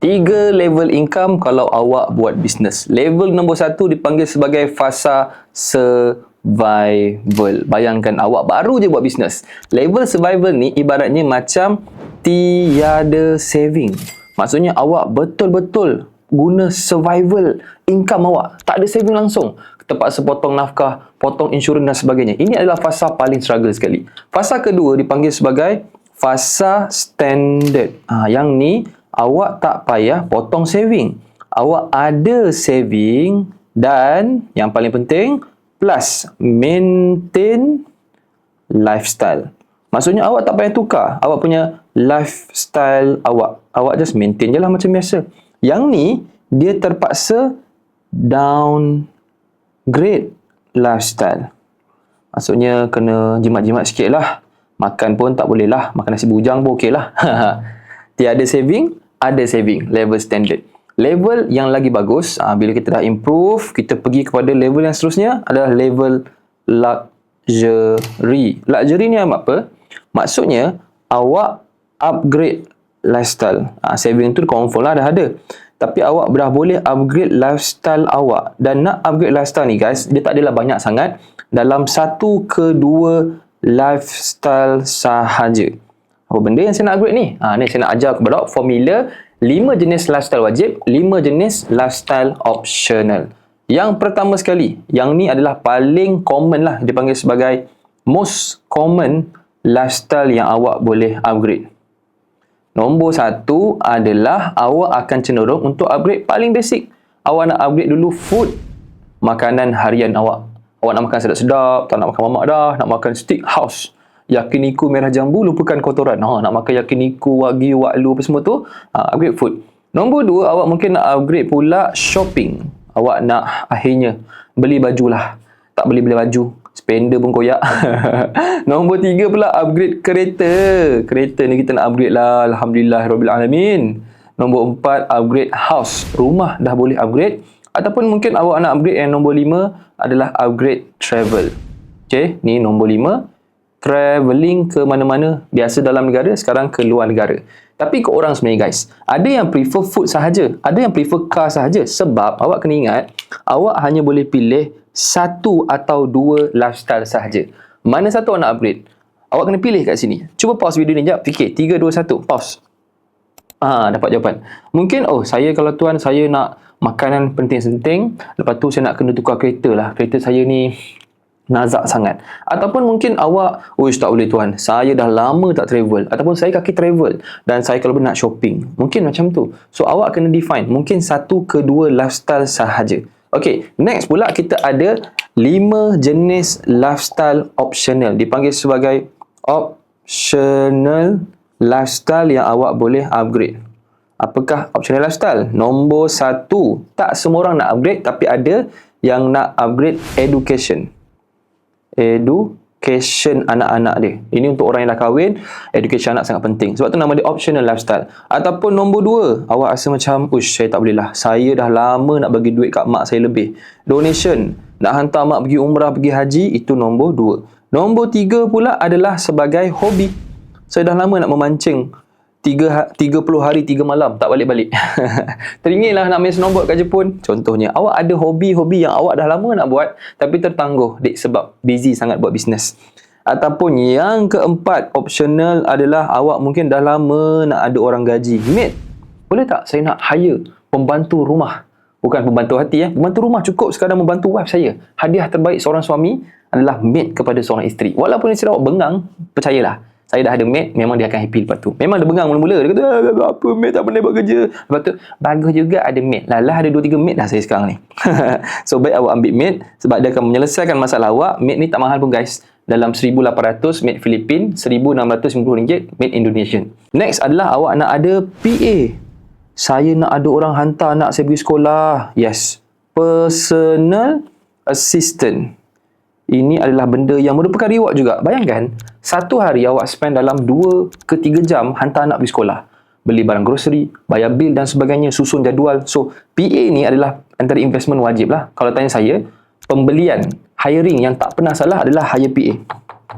Tiga level income kalau awak buat bisnes. Level nombor satu dipanggil sebagai fasa survival. Bayangkan awak baru je buat bisnes. Level survival ni ibaratnya macam tiada saving. Maksudnya awak betul-betul guna survival income awak. Tak ada saving langsung. Terpaksa potong nafkah, potong insurans dan sebagainya. Ini adalah fasa paling struggle sekali. Fasa kedua dipanggil sebagai fasa standard. Ha, yang ni awak tak payah potong saving. Awak ada saving dan yang paling penting plus maintain lifestyle. Maksudnya awak tak payah tukar awak punya lifestyle awak. Awak just maintain je lah macam biasa. Yang ni dia terpaksa downgrade lifestyle. Maksudnya kena jimat-jimat sikit lah. Makan pun tak boleh lah. Makan nasi bujang pun okey lah. Tiada saving, ada saving level standard. Level yang lagi bagus, uh, bila kita dah improve, kita pergi kepada level yang seterusnya adalah level luxury. Luxury ni apa? Maksudnya, awak upgrade lifestyle. Uh, saving tu confirm lah dah ada. Tapi awak dah boleh upgrade lifestyle awak. Dan nak upgrade lifestyle ni guys, dia tak adalah banyak sangat. Dalam satu ke dua lifestyle sahaja apa benda yang saya nak upgrade ni? Ha, ni saya nak ajar kepada formula 5 jenis lifestyle wajib, 5 jenis lifestyle optional. Yang pertama sekali, yang ni adalah paling common lah dipanggil sebagai most common lifestyle yang awak boleh upgrade. Nombor satu adalah awak akan cenderung untuk upgrade paling basic. Awak nak upgrade dulu food, makanan harian awak. Awak nak makan sedap-sedap, tak nak makan mamak dah, nak makan steak house yakiniku merah jambu lupakan kotoran. Ha, nak makan yakiniku wagyu waklu apa semua tu ha, upgrade food. Nombor dua awak mungkin nak upgrade pula shopping. Awak nak akhirnya beli baju lah. Tak beli beli baju spender pun koyak. Nombor tiga pula upgrade kereta. Kereta ni kita nak upgrade lah. Alhamdulillah Rabbil Alamin. Nombor empat upgrade house. Rumah dah boleh upgrade. Ataupun mungkin awak nak upgrade yang nombor lima adalah upgrade travel. Okay, ni nombor lima travelling ke mana-mana biasa dalam negara sekarang ke luar negara. Tapi ke orang sebenarnya guys ada yang prefer food sahaja ada yang prefer car sahaja. Sebab awak kena ingat awak hanya boleh pilih satu atau dua lifestyle sahaja. Mana satu awak nak upgrade? Awak kena pilih kat sini. Cuba pause video ni jap fikir 3 2 1 pause. Ah dapat jawapan. Mungkin oh saya kalau tuan saya nak makanan penting-penting lepas tu saya nak kena tukar kereta lah. Kereta saya ni nazak sangat. Ataupun mungkin awak uish tak boleh tuan saya dah lama tak travel. Ataupun saya kaki travel dan saya kalau nak shopping. Mungkin macam tu. So awak kena define. Mungkin satu ke dua lifestyle sahaja. Ok next pula kita ada lima jenis lifestyle optional. Dipanggil sebagai optional lifestyle yang awak boleh upgrade. Apakah optional lifestyle? Nombor satu. Tak semua orang nak upgrade tapi ada yang nak upgrade education education anak-anak dia. Ini untuk orang yang dah kahwin, education anak sangat penting. Sebab tu nama dia optional lifestyle. Ataupun nombor dua, awak rasa macam, ush, saya tak boleh lah. Saya dah lama nak bagi duit kat mak saya lebih. Donation, nak hantar mak pergi umrah, pergi haji, itu nombor dua. Nombor tiga pula adalah sebagai hobi. Saya dah lama nak memancing. 3, 30 ha, hari 3 malam tak balik-balik. Teringin lah nak main snowboard kat Jepun. Contohnya awak ada hobi-hobi yang awak dah lama nak buat tapi tertangguh dek sebab busy sangat buat bisnes ataupun yang keempat optional adalah awak mungkin dah lama nak ada orang gaji. Mate boleh tak saya nak hire pembantu rumah? Bukan pembantu hati ya pembantu rumah cukup sekadar membantu wife saya. Hadiah terbaik seorang suami adalah mate kepada seorang isteri. Walaupun isteri awak bengang percayalah saya dah ada mate memang dia akan happy lepas tu. Memang dia bengang mula-mula. Dia kata ah, apa mate tak pandai buat kerja. Lepas tu bagus juga ada mate lah lah ada 2-3 mate dah saya sekarang ni. So baik awak ambil mate sebab dia akan menyelesaikan masalah awak. Mate ni tak mahal pun guys. Dalam 1,800 mate Filipin 1,650 ringgit mate Indonesian. Next adalah awak nak ada PA saya nak ada orang hantar anak saya pergi sekolah. Yes. Personal assistant ini adalah benda yang merupakan reward juga. Bayangkan, satu hari awak spend dalam 2 ke 3 jam hantar anak pergi sekolah. Beli barang grocery, bayar bil dan sebagainya, susun jadual. So, PA ni adalah antara investment wajib lah. Kalau tanya saya, pembelian, hiring yang tak pernah salah adalah hire PA.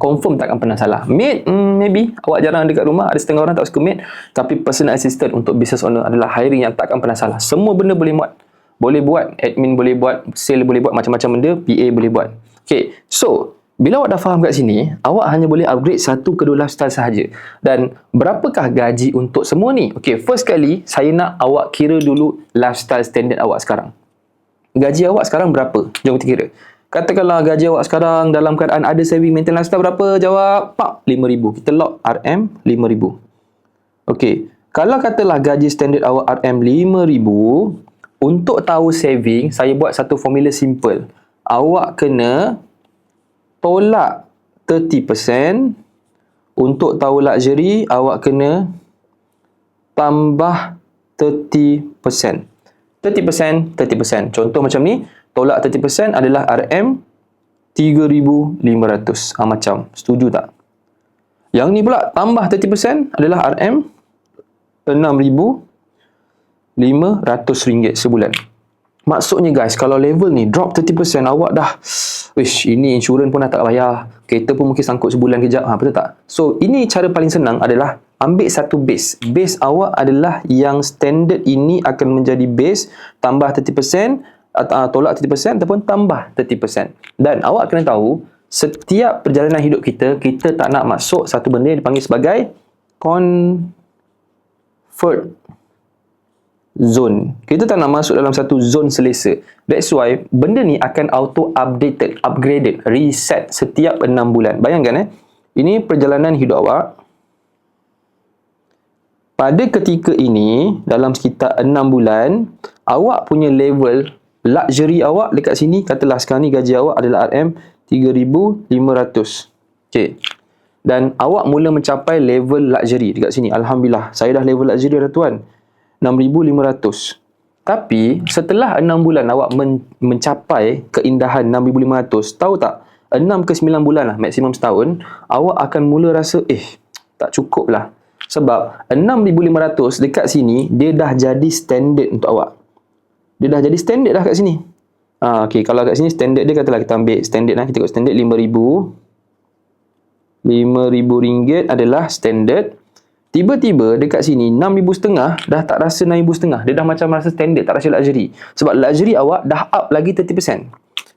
confirm takkan pernah salah maid hmm, maybe awak jarang dekat rumah ada setengah orang tak suka maid tapi personal assistant untuk business owner adalah hiring yang takkan pernah salah semua benda boleh buat boleh buat admin boleh buat sale boleh buat macam-macam benda PA boleh buat okay so bila awak dah faham kat sini awak hanya boleh upgrade satu kedua lifestyle sahaja dan berapakah gaji untuk semua ni okay first kali saya nak awak kira dulu lifestyle standard awak sekarang gaji awak sekarang berapa jom kita kira Katakanlah gaji awak sekarang dalam keadaan ada saving maintenance lifestyle berapa? Jawab, pak, RM5,000. Kita lock RM RM5,000. Okey. Kalau katalah gaji standard awak RM RM5,000, untuk tahu saving, saya buat satu formula simple. Awak kena tolak 30%. Untuk tahu luxury, awak kena tambah 30%. 30%, 30%. Contoh macam ni, tolak 30% adalah RM 3,500. Ah, macam, setuju tak? Yang ni pula tambah 30% adalah RM 6,500 ringgit sebulan. Maksudnya guys, kalau level ni drop 30% awak dah Wish, ini insurans pun dah tak bayar. Kereta pun mungkin sangkut sebulan kejap. Ha, betul tak? So, ini cara paling senang adalah ambil satu base. Base awak adalah yang standard ini akan menjadi base tambah 30% uh, tolak 30% ataupun tambah 30%. Dan awak kena tahu, setiap perjalanan hidup kita, kita tak nak masuk satu benda yang dipanggil sebagai comfort zone. Kita tak nak masuk dalam satu zone selesa. That's why benda ni akan auto updated, upgraded, reset setiap 6 bulan. Bayangkan eh, ini perjalanan hidup awak. Pada ketika ini, dalam sekitar 6 bulan, awak punya level luxury awak dekat sini katalah sekarang ni gaji awak adalah RM 3500 okey dan awak mula mencapai level luxury dekat sini alhamdulillah saya dah level luxury dah tuan 6500 tapi setelah 6 bulan awak men- mencapai keindahan 6500 tahu tak 6 ke 9 bulan lah maksimum setahun awak akan mula rasa eh tak cukup lah sebab 6500 dekat sini dia dah jadi standard untuk awak dia dah jadi standard dah kat sini. Ha, okay, kalau kat sini standard dia katalah kita ambil standard lah. Kita tengok standard RM5,000. RM5,000 adalah standard. Tiba-tiba dekat sini RM6,500 dah tak rasa RM6,500. Dia dah macam rasa standard, tak rasa luxury. Sebab luxury awak dah up lagi 30%.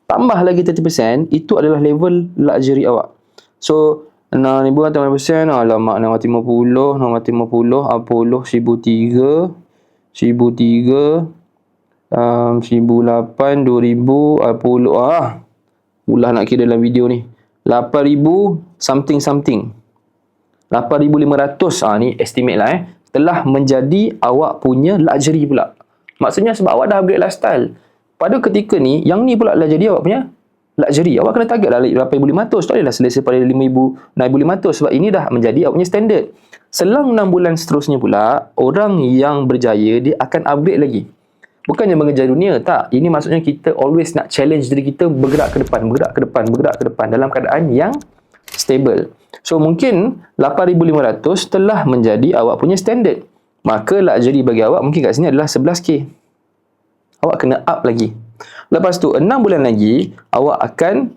Tambah lagi 30%, itu adalah level luxury awak. So, RM6,500, alamak RM650, RM650, Apollo RM1,003, RM1,003, um, 1008 2000 uh, ah ulah nak kira dalam video ni 8000 something something 8500 ah ni estimate lah eh telah menjadi awak punya luxury pula. Maksudnya sebab awak dah upgrade lifestyle pada ketika ni yang ni pula lah jadi awak punya luxury. Awak kena target lah 8500 tak boleh lah selesa pada 5000 6500 sebab ini dah menjadi awak punya standard. Selang 6 bulan seterusnya pula orang yang berjaya dia akan upgrade lagi. Bukannya mengejar dunia, tak. Ini maksudnya kita always nak challenge diri kita bergerak ke depan, bergerak ke depan, bergerak ke depan dalam keadaan yang stable. So mungkin 8500 telah menjadi awak punya standard. Maka luxury bagi awak mungkin kat sini adalah 11k. Awak kena up lagi. Lepas tu 6 bulan lagi awak akan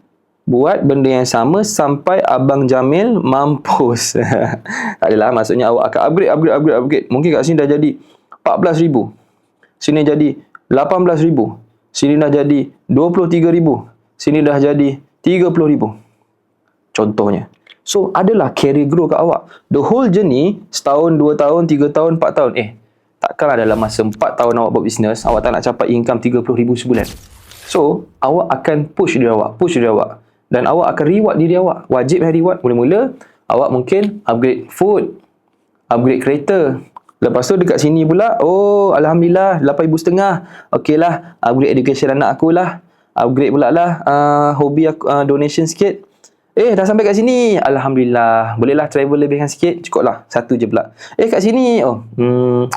buat benda yang sama sampai abang Jamil mampus. tak adalah maksudnya awak akan upgrade upgrade upgrade upgrade. Mungkin kat sini dah jadi 14000 sini jadi 18,000 sini dah jadi 23,000 sini dah jadi 30,000 contohnya. So adalah carry grow kat awak. The whole journey setahun, dua tahun, tiga tahun, empat tahun. Eh takkanlah dalam masa empat tahun awak buat bisnes awak tak nak capai income 30,000 sebulan. So awak akan push diri awak push diri awak. Dan awak akan reward diri awak. Wajib reward. Mula-mula awak mungkin upgrade food upgrade kereta. Lepas tu dekat sini pula, oh Alhamdulillah, RM8,500. Okey lah, upgrade education anak aku lah. Upgrade pula lah, uh, hobi aku, uh, donation sikit. Eh, dah sampai kat sini. Alhamdulillah. Bolehlah travel lebihkan sikit. Cukup lah. Satu je pula. Eh, kat sini. Oh, hmm.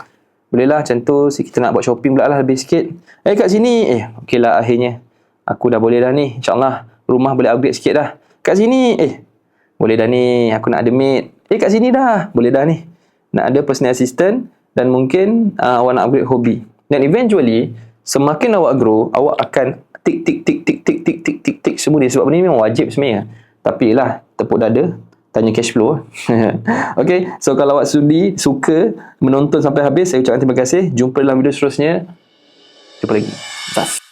Bolehlah macam tu. Kita nak buat shopping pula lah lebih sikit. Eh, kat sini. Eh, okey lah akhirnya. Aku dah boleh dah ni. InsyaAllah. Rumah boleh upgrade sikit dah. Kat sini. Eh, boleh dah ni. Aku nak ada maid. Eh, kat sini dah. Boleh dah ni nak ada personal assistant dan mungkin uh, awak nak upgrade hobi. Dan eventually, semakin awak grow, awak akan tik tik tik tik tik tik tik tik tik semua ni sebab benda ni memang wajib sebenarnya. Tapi lah, tepuk dada, tanya cash flow. okay, so kalau awak sudi, suka menonton sampai habis, saya ucapkan terima kasih. Jumpa dalam video seterusnya. Jumpa lagi. Tas.